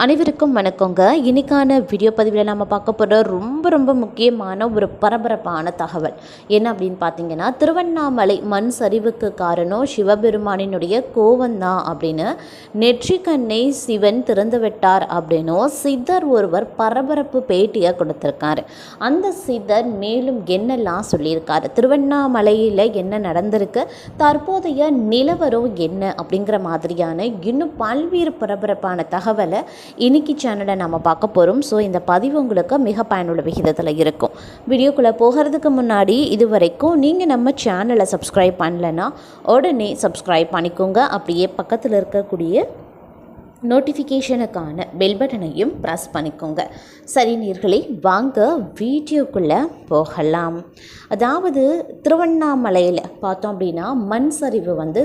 அனைவருக்கும் வணக்கங்க. இன்றைக்கான வீடியோ பதிவில் நம்ம பார்க்க போகிற ரொம்ப ரொம்ப முக்கியமான ஒரு பரபரப்பான தகவல். என்ன அப்படின்னு பார்த்தீங்கன்னா திருவண்ணாமலை மண் சரிவுக்கு காரணம் சிவபெருமானினுடைய கோவந்தான் அப்படின்னு. நெற்றிக்கண்ணை சிவன் திறந்து விட்டார் அப்படின்னும் சித்தர் ஒருவர் பரபரப்பு பேட்டியை கொடுத்துருக்காரு. அந்த சித்தர் மேலும் என்னெல்லாம் சொல்லியிருக்காரு? திருவண்ணாமலையில் என்ன நடந்திருக்கு? தற்போதைய நிலவரம் என்ன? அப்படிங்கிற மாதிரியான இன்னும் பல்வேறு பரபரப்பான தகவலை இன்னைக்கு சேனலை நம்ம பார்க்க போகிறோம் ஸோ இந்த பதிவு உங்களுக்கு மிக பயனுள்ள விகிதத்தில் இருக்கும். வீடியோக்குள்ளே போகிறதுக்கு முன்னாடி இது வரைக்கும் நீங்கள் நம்ம சேனலை சப்ஸ்கிரைப் பண்ணலைன்னா உடனே சப்ஸ்கிரைப் பண்ணிக்கோங்க. அப்படியே பக்கத்தில் இருக்கக்கூடிய நோட்டிஃபிகேஷனுக்கான பெல் பட்டனையும் ப்ரெஸ் பண்ணிக்கோங்க. சரி நீர்களே வாங்க வீடியோக்குள்ளே போகலாம். அதாவது திருவண்ணாமலையில் பார்த்தோம் அப்படின்னா மண் சரிவு வந்து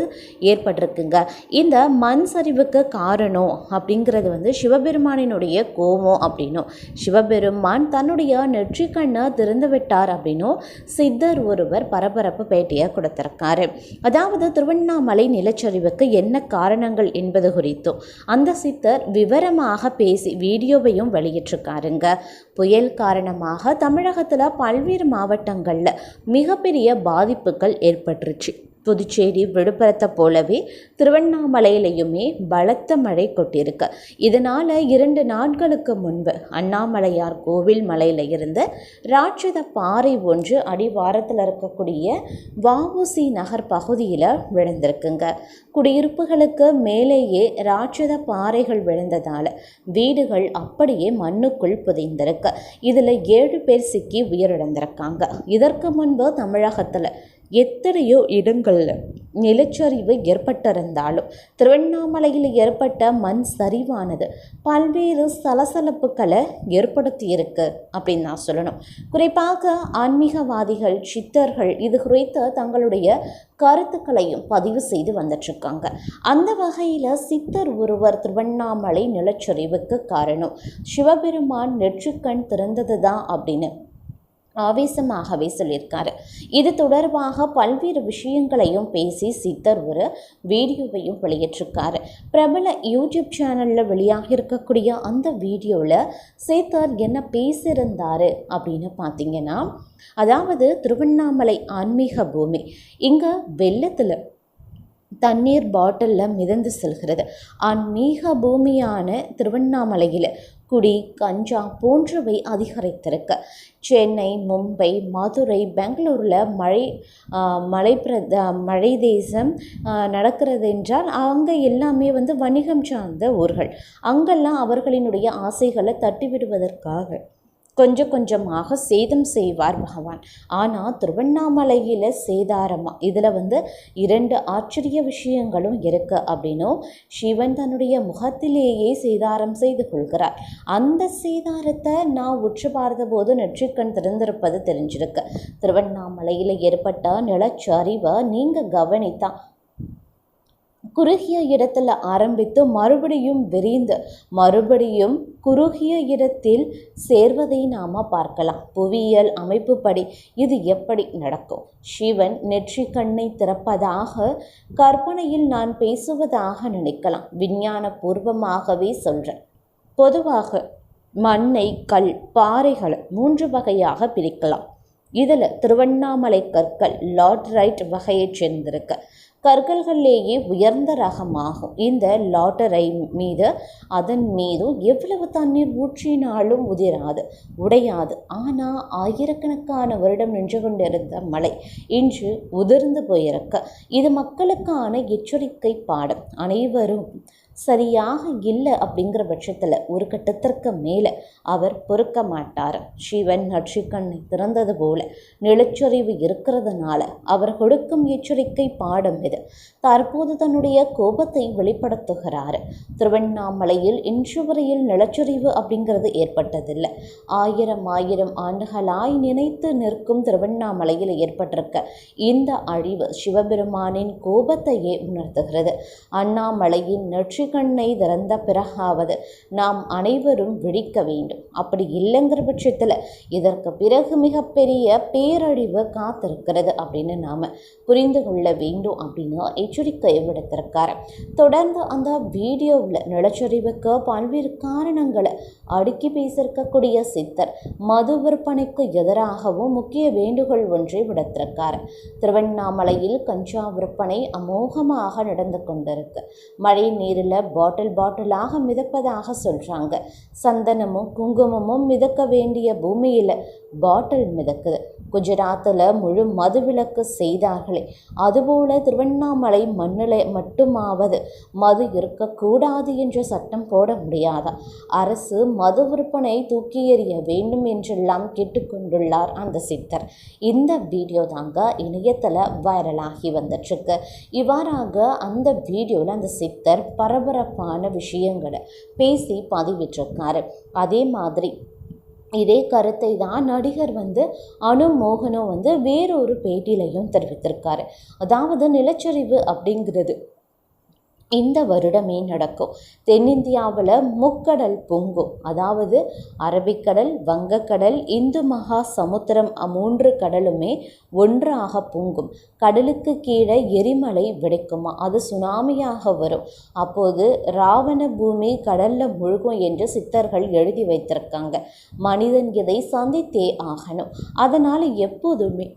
ஏற்பட்டிருக்குங்க. இந்த மண் சரிவுக்கு காரணம் அப்படிங்கிறது வந்து சிவபெருமானினுடைய கோபம் அப்படின்னும். சிவபெருமான் தன்னுடைய நெற்றிக்கண்ணை திறந்து விட்டார் அப்படின்னும் சித்தர் ஒருவர் பரபரப்பு பேட்டியை கொடுத்திருக்காரு. அதாவது திருவண்ணாமலை நிலச்சரிவுக்கு என்ன காரணங்கள் என்பது குறித்தும் அந்த சித்தர் விவரமாக பேசி வீடியோவையும் வெளியிட்டிருக்காருங்க. புயல் காரணமாக தமிழகத்தில் பல்வேறு மாவட்டங்களில் மிகப்பெரிய பாதிப்புகள் ஏற்பட்டுருச்சு. புதுச்சேரி விழுப்புரத்தை போலவே திருவண்ணாமலையிலையுமே பலத்த மழை கொட்டியிருக்கு. இதனால் இரண்டு நாட்களுக்கு முன்பு அண்ணாமலையார் கோவில் மலையில் இருந்து ராட்சத பாறை ஒன்று அடிவாரத்தில் இருக்கக்கூடிய வாவுசி நகர் பகுதியில் விழுந்திருக்குங்க. குடியிருப்புகளுக்கு மேலேயே ராட்சத பாறைகள் விழுந்ததால் வீடுகள் அப்படியே மண்ணுக்குள் புதைந்திருக்கு. இதில் ஏழு பேர் சிக்கி உயிரிழந்திருக்காங்க. இதற்கு முன்பு தமிழகத்தில் எத்தனையோ இடங்களில் நிலச்சரிவு ஏற்பட்டிருந்தாலும் திருவண்ணாமலையில் ஏற்பட்ட மண் சரிவானது பல்வேறு சலசலப்புகளை ஏற்படுத்தியிருக்கு அப்படின்னு நான் சொல்லணும். குறிப்பாக ஆன்மீகவாதிகள் சித்தர்கள் இது குறித்து தங்களுடைய கருத்துக்களையும் பதிவு செய்து வந்துட்டுருக்காங்க. அந்த வகையில் சித்தர் ஒருவர் திருவண்ணாமலை நிலச்சரிவுக்கு காரணம் சிவபெருமான் நெற்றுக்கண் திறந்தது தான் அப்படின்னு ஆவேசமாகவே சொல்லியிருக்காரு. இது தொடர்பாக பல்வேறு விஷயங்களையும் பேசி சித்தர் ஒரு வீடியோவையும் வெளியிட்டிருக்காரு. பிரபல யூடியூப் சேனலில் வெளியாக இருக்கக்கூடிய அந்த வீடியோவில் சித்தர் என்ன பேசியிருந்தார் அப்படின்னு பார்த்தீங்கன்னா அதாவது திருவண்ணாமலை ஆன்மீக பூமி இங்கே வெள்ளத்தில் தண்ணீர் பாட்டிலில் மிதந்து செல்கிறது. ஆன்மீக பூமியான திருவண்ணாமலையில் குடி கஞ்சா போன்றவை அதிகரித்திருக்கு. சென்னை மும்பை மதுரை பெங்களூரில் மழை மலை பிரத மழை தேசம் நடக்கிறது என்றால் அங்கே எல்லாமே வந்து வணிகம் சார்ந்த ஊர்கள். அங்கெல்லாம் அவர்களினுடைய ஆசைகளை தட்டிவிடுவதற்காக. கொஞ்சம் கொஞ்சமாக சேதம் செய்வார் பகவான். ஆனால் திருவண்ணாமலையில் சேதாரமாக இதில் வந்து இரண்டு ஆச்சரிய விஷயங்களும் இருக்குது அப்படின்னும் சிவன் தன்னுடைய முகத்திலேயே சேதாரம் செய்து கொள்கிறார். அந்த சேதாரத்தை நான் உற்று பார்த்தபோது நெற்றிக்கண் திறந்திருப்பது தெரிஞ்சிருக்கு. திருவண்ணாமலையில் ஏற்பட்ட நிலச்சரிவை நீங்கள் கவனித்தான் குறுகிய இடத்துல ஆரம்பித்து மறுபடியும் விரிந்து மறுபடியும் குறுகிய இடத்தில் சேர்வதை நாம் பார்க்கலாம். புவியியல் அமைப்புப்படி இது எப்படி நடக்கும்? சிவன் நெற்றி கண்ணை திறப்பதாக கற்பனையில் நான் பேசுவதாக நினைக்கலாம். விஞ்ஞான பூர்வமாகவே சொல்கிறேன் பொதுவாக மண்ணை கல் பாறைகளை மூன்று வகையாக பிரிக்கலாம். இதில் திருவண்ணாமலை கற்கள் லாட்ரைட் வகையைச் சேர்ந்திருக்கு கற்கள்களிலேயே உயர்ந்த ரகமாகும். இந்த லாட்டரை மீது அதன் மீதும் எவ்வளவு தண்ணீர் ஊற்றினாலும் உதிராது உடையாது. ஆனால் ஆயிரக்கணக்கான வருடம் நின்று கொண்டிருந்த மலை இன்று உதிர்ந்து போயிருக்க இது மக்களுக்கான எச்சரிக்கை பாடம். அனைவரும் சரியாக இல்லை அப்படிங்கிற பட்சத்தில் ஒரு கட்டத்திற்கு மேலே அவர் பொறுக்க மாட்டார். சிவன் நட்சிக்கண்ணை திறந்தது போல நிலச்சரிவு இருக்கிறதுனால அவர் கொடுக்கும் எச்சரிக்கை பாடம் இது. தற்போது தன்னுடைய கோபத்தை வெளிப்படுத்துகிறார். திருவண்ணாமலையில் இன்று வரையில் நிலச்சரிவு அப்படிங்கிறது ஏற்பட்டதில்லை. ஆயிரம் ஆயிரம் ஆண்டுகளாய் நினைத்து நிற்கும் திருவண்ணாமலையில் ஏற்பட்டிருக்க இந்த அழிவு சிவபெருமானின் கோபத்தையே உணர்த்துகிறது. அண்ணாமலையின் நெற்றி கண்ணை திறந்த பிறகாவது நாம் அனைவரும் விழிக்க வேண்டும். அப்படி இல்லைங்கிற பட்சத்தில் இதற்கு பிறகு மிகப்பெரிய பேரழிவு காத்திருக்கிறது அப்படின்னு நாம் புரிந்து கொள்ள வேண்டும் அப்படின்னு எச்சரிக்கை விடுத்திருக்காரு. தொடர்ந்து அந்த வீடியோவில் நிலச்சரிவுக்கு பல்வேறு காரணங்களை அடுக்கி பேசியிருக்கக்கூடிய சித்தர் மது விற்பனைக்கு எதிராகவும் முக்கிய வேண்டுகோள் ஒன்றை விடுத்திருக்கார். திருவண்ணாமலையில் கஞ்சா விற்பனை அமோகமாக நடந்து கொண்டிருக்கு. மழை நீரில் பாட்டில் பாட்டிலாக மிதப்பதாக சொல்கிறாங்க சந்தனமும் குங்குமமும் மிதக்க வேண்டிய பூமியில் பாட்டில் மிதக்குது. குஜராத்தில் முழு மதுவிலக்கு செய்தார்களே. அதுபோல திருவண்ணாமலை மண்ணில் மட்டுமாவது மது இருக்கக்கூடாது என்ற சட்டம் போட முடியாதா? அரசு மது விற்பனை தூக்கி எறிய வேண்டும் என்றெல்லாம் கேட்டுக்கொண்டுள்ளார் அந்த சித்தர். இந்த வீடியோ தாங்க இணையத்தில் வைரலாகி வந்துட்டுருக்கு இவ்வாறாக அந்த வீடியோவில் அந்த சித்தர் பரபரப்பான விஷயங்களை பேசி பதிவிட்டிருக்காரு. அதே மாதிரி இதே கருத்தை தான் நடிகர் வந்து அனு மோகனும் வந்து வேறொரு பேட்டியிலையும் தெரிவித்திருக்காரு. அதாவது நிலச்சரிவு அப்படிங்கிறது இந்த வருடமே நடக்கும். தென்னிந்தியாவில் முக்கடல் பொங்கும். அதாவது அரபிக்கடல் வங்கக்கடல் இந்து மகா சமுத்திரம் மூன்று கடலுமே ஒன்றாக பொங்கும். கடலுக்கு கீழே எரிமலை வெடிக்குமா? அது சுனாமியாக வரும். அப்போது ராவண பூமி கடலில் முழுகும் என்று சித்தர்கள் எழுதி வைத்திருக்காங்க. மனிதன் இதை சந்தித்தே ஆகணும். அதனால் எப்போதுமே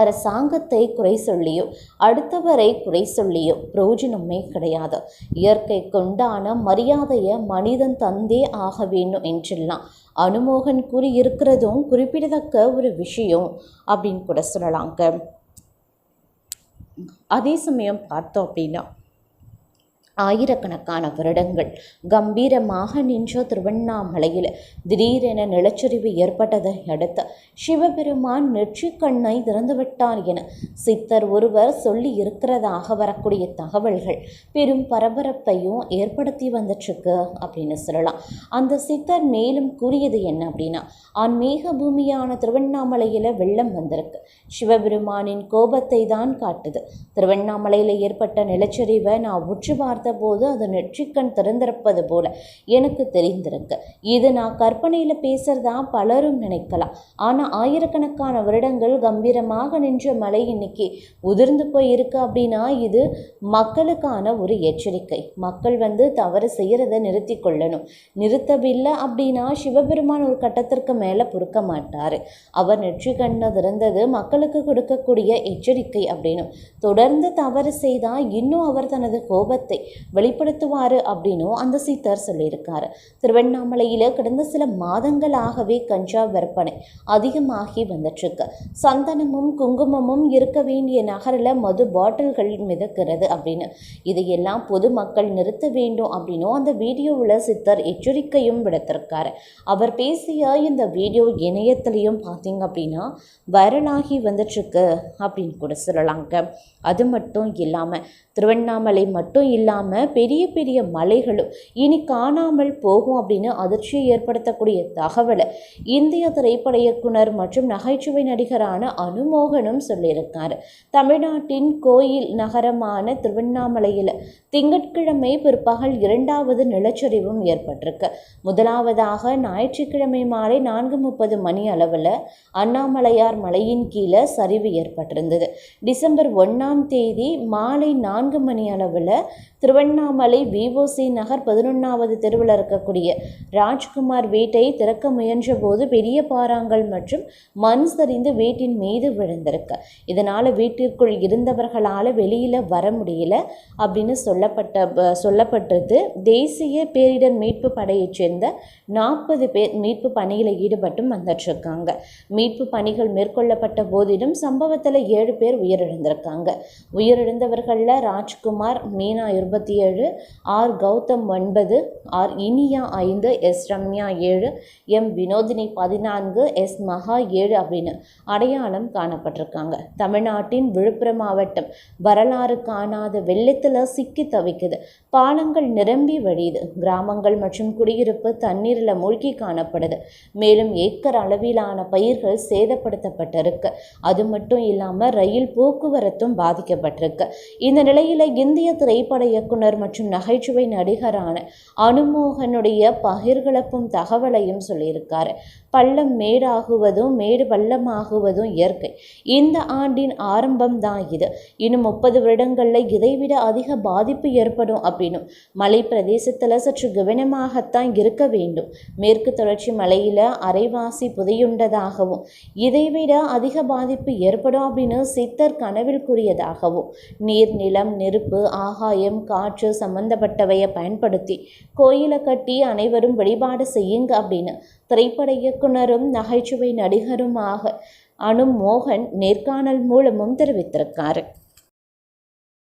அரசாங்கத்தை குறை சொல்லியோ அடுத்தவரை குறை சொல்லியோ பிரயோஜனமே கிடையாது. இயற்கை கொண்டான மரியாதையை மனிதன் தந்தே ஆக வேண்டும் என்றெல்லாம் அனுமோகன் கூறியிருக்கிறதும் குறிப்பிடத்தக்க ஒரு விஷயம் அப்படின்னு கூட சொல்லலாங்க. அதே சமயம் பார்த்தோம் அப்படின்னா ஆயிரக்கணக்கான வருடங்கள். கம்பீரமாக நின்ற திருவண்ணாமலையில் திடீரென நிலச்சரிவு ஏற்பட்டதை அடுத்து சிவபெருமான் நெற்றிக்கண்ணை திறந்துவிட்டார் என சித்தர் ஒருவர் சொல்லி இருக்கிறதாக வரக்கூடிய தகவல்கள் பெரும் பரபரப்பையும் ஏற்படுத்தி வந்துட்டுருக்கு அப்படின்னு சொல்லலாம். அந்த சித்தர் மேலும் கூறியது என்ன அப்படின்னா ஆன்மீக பூமியான திருவண்ணாமலையில் வெள்ளம் வந்திருக்கு. சிவபெருமானின் கோபத்தை தான் காட்டுது. திருவண்ணாமலையில் ஏற்பட்ட நிலச்சரிவை நான் உற்று பார்த்து பார்த்தபோது அது நெற்றிக்கண் திறந்திருப்பது போல எனக்கு தெரிந்திருக்கு. இது நான் கற்பனையில் பேசுறதா பலரும் நினைக்கலாம். ஆனால் ஆயிரக்கணக்கான வருடங்கள் கம்பீரமாக நின்ற மலை இன்னைக்கு உதிர்ந்து போய் இருக்கு அப்படின்னா இது மக்களுக்கான ஒரு எச்சரிக்கை. மக்கள் வந்து தவறு செய்கிறத நிறுத்தி கொள்ளணும். நிறுத்தவில்லை அப்படின்னா சிவபெருமான் ஒரு கட்டத்திற்கு மேலே பொறுக்க மாட்டார். அவர் நெற்றி கண்ணை திறந்தது மக்களுக்கு கொடுக்கக்கூடிய எச்சரிக்கை அப்படின்னு தொடர்ந்து தவறு செய்தால் இன்னும் அவர் தனது கோபத்தை வெளிப்படுத்துவார் அப்படின்னும் அந்த சித்தர் சொல்லியிருக்காரு. திருவண்ணாமலையில் கடந்த சில மாதங்களாகவே கஞ்சா விற்பனை அதிகமாகி வந்துட்டுருக்கு. சந்தனமும் குங்குமமும் இருக்க வேண்டிய நகரில் மது பாட்டில்கள் மிதக்கிறது அப்படின்னு. இதையெல்லாம் பொதுமக்கள் நிறுத்த வேண்டும் அப்படின்னும் அந்த வீடியோவில் சித்தர் எச்சரிக்கையும் விடுத்திருக்காரு. அவர் பேசிய இந்த வீடியோ இணையத்திலையும் பார்த்தீங்க அப்படின்னா வைரலாகி வந்துட்டுருக்கு அப்படின்னு கூட சொல்லலாங்க. அது மட்டும் இல்லாமல் திருவண்ணாமலை மட்டும் இல்லாமல் பெரிய பெரிய மலைகளும் இனி காணாமல் போகும் அப்படின்னு அதிர்ச்சியை ஏற்படுத்தக்கூடிய தகவலை இந்திய திரைப்பட இயக்குனர் மற்றும் நகைச்சுவை நடிகரான அனுமோகனும் சொல்லியிருக்கார். தமிழ்நாட்டின் கோயில் நகரமான திருவண்ணாமலையில் திங்கட்கிழமை பிற்பகல் இரண்டாவது நிலச்சரிவும் ஏற்பட்டிருக்கு. முதலாவதாக ஞாயிற்றுக்கிழமை மாலை நான்கு முப்பது மணி அளவில் அண்ணாமலையார் மலையின் கீழே சரிவு ஏற்பட்டிருந்தது. டிசம்பர் ஒன்றாம் தேதி மாலை நான்கு மணி அளவில் திருவண்ணாமலை விஓசி நகர் பதினொன்றாவது தெருவில் இருக்கக்கூடிய ராஜ்குமார் வீட்டை திறக்க முயன்றபோது பெரிய பாறாங்கள் மற்றும் மண் சரிந்து வீட்டின் மீது விழுந்திருக்கு. இதனால் வீட்டிற்குள் இருந்தவர்களால் வெளியில் வர முடியல அப்படின்னு சொல்லப்பட்ட சொல்லப்பட்டது. தேசிய பேரிடர் மீட்பு படையைச் சேர்ந்த நாற்பது பேர் மீட்பு பணியில் ஈடுபட்டும் வந்துட்டுருக்காங்க மீட்பு பணிகள் மேற்கொள்ளப்பட்ட போதிலும் சம்பவத்தில் ஏழு பேர் உயிரிழந்திருக்காங்க. உயிரிழந்தவர்களில் ராஜ்குமார் மீனா இருபத்தி ஏழு ஆர். கௌதம் ஒன்பது ஆர். இனியா ஐந்து எஸ். ரம்யா ஏழு எம். வினோதினி பதினான்கு எஸ். மகா ஏழு அப்படின்னு அடையாளம் காணப்பட்டிருக்காங்க. தமிழ்நாட்டின் விழுப்புரம் மாவட்டம் வரலாறு காணாத வெள்ளத்தில் சிக்கி தவிக்குது. பாலங்கள் நிரம்பி வழியுது. கிராமங்கள் மற்றும் குடியிருப்பு தண்ணீரில் மூழ்கி காணப்படுது. மேலும் ஏக்கர் அளவிலான பயிர்கள் சேதப்படுத்தப்பட்டிருக்கு. அது மட்டும் இல்லாமல் ரயில் போக்குவரத்தும் பாதிக்கப்பட்டிருக்கு. இந்த நிலையில் இந்திய திரைப்பட இயக்குனர் மற்றும் நகைச்சுவை நடிகரான அனுமோகனுடைய பகிர்கலப்பும் தகவலையும் சொல்லியிருக்காரு. பள்ளம் மேடாகுவதும் மேடு பள்ளமாகுவதும் இயற்கை. இந்த ஆண்டின் ஆரம்பம் தான் இது. இன்னும் முப்பது வருடங்களில் இதைவிட அதிக பாதிப்பு ஏற்படும் அப்படின்னும். மலை பிரதேசத்தில் சற்று கவனமாகத்தான் இருக்க வேண்டும். மேற்கு தொடர்ச்சி மலையில் அரைவாசி புதையுண்டதாகவும் இதைவிட அதிக பாதிப்பு ஏற்படும் அப்படின்னு சித்தர் கனவில் கூறியதாகவும் நீர் நிலம் நெருப்பு ஆகாயம் காற்று சம்பந்தப்பட்டவையை பயன்படுத்தி கோயிலை கட்டி அனைவரும் வழிபாடு செய்யுங்க அப்படின்னு திரைப்பட இயக்குனரும் நகைச்சுவை நடிகருமாக அனு மோகன் நேர்காணல் மூலமும் தெரிவித்திருக்காரு.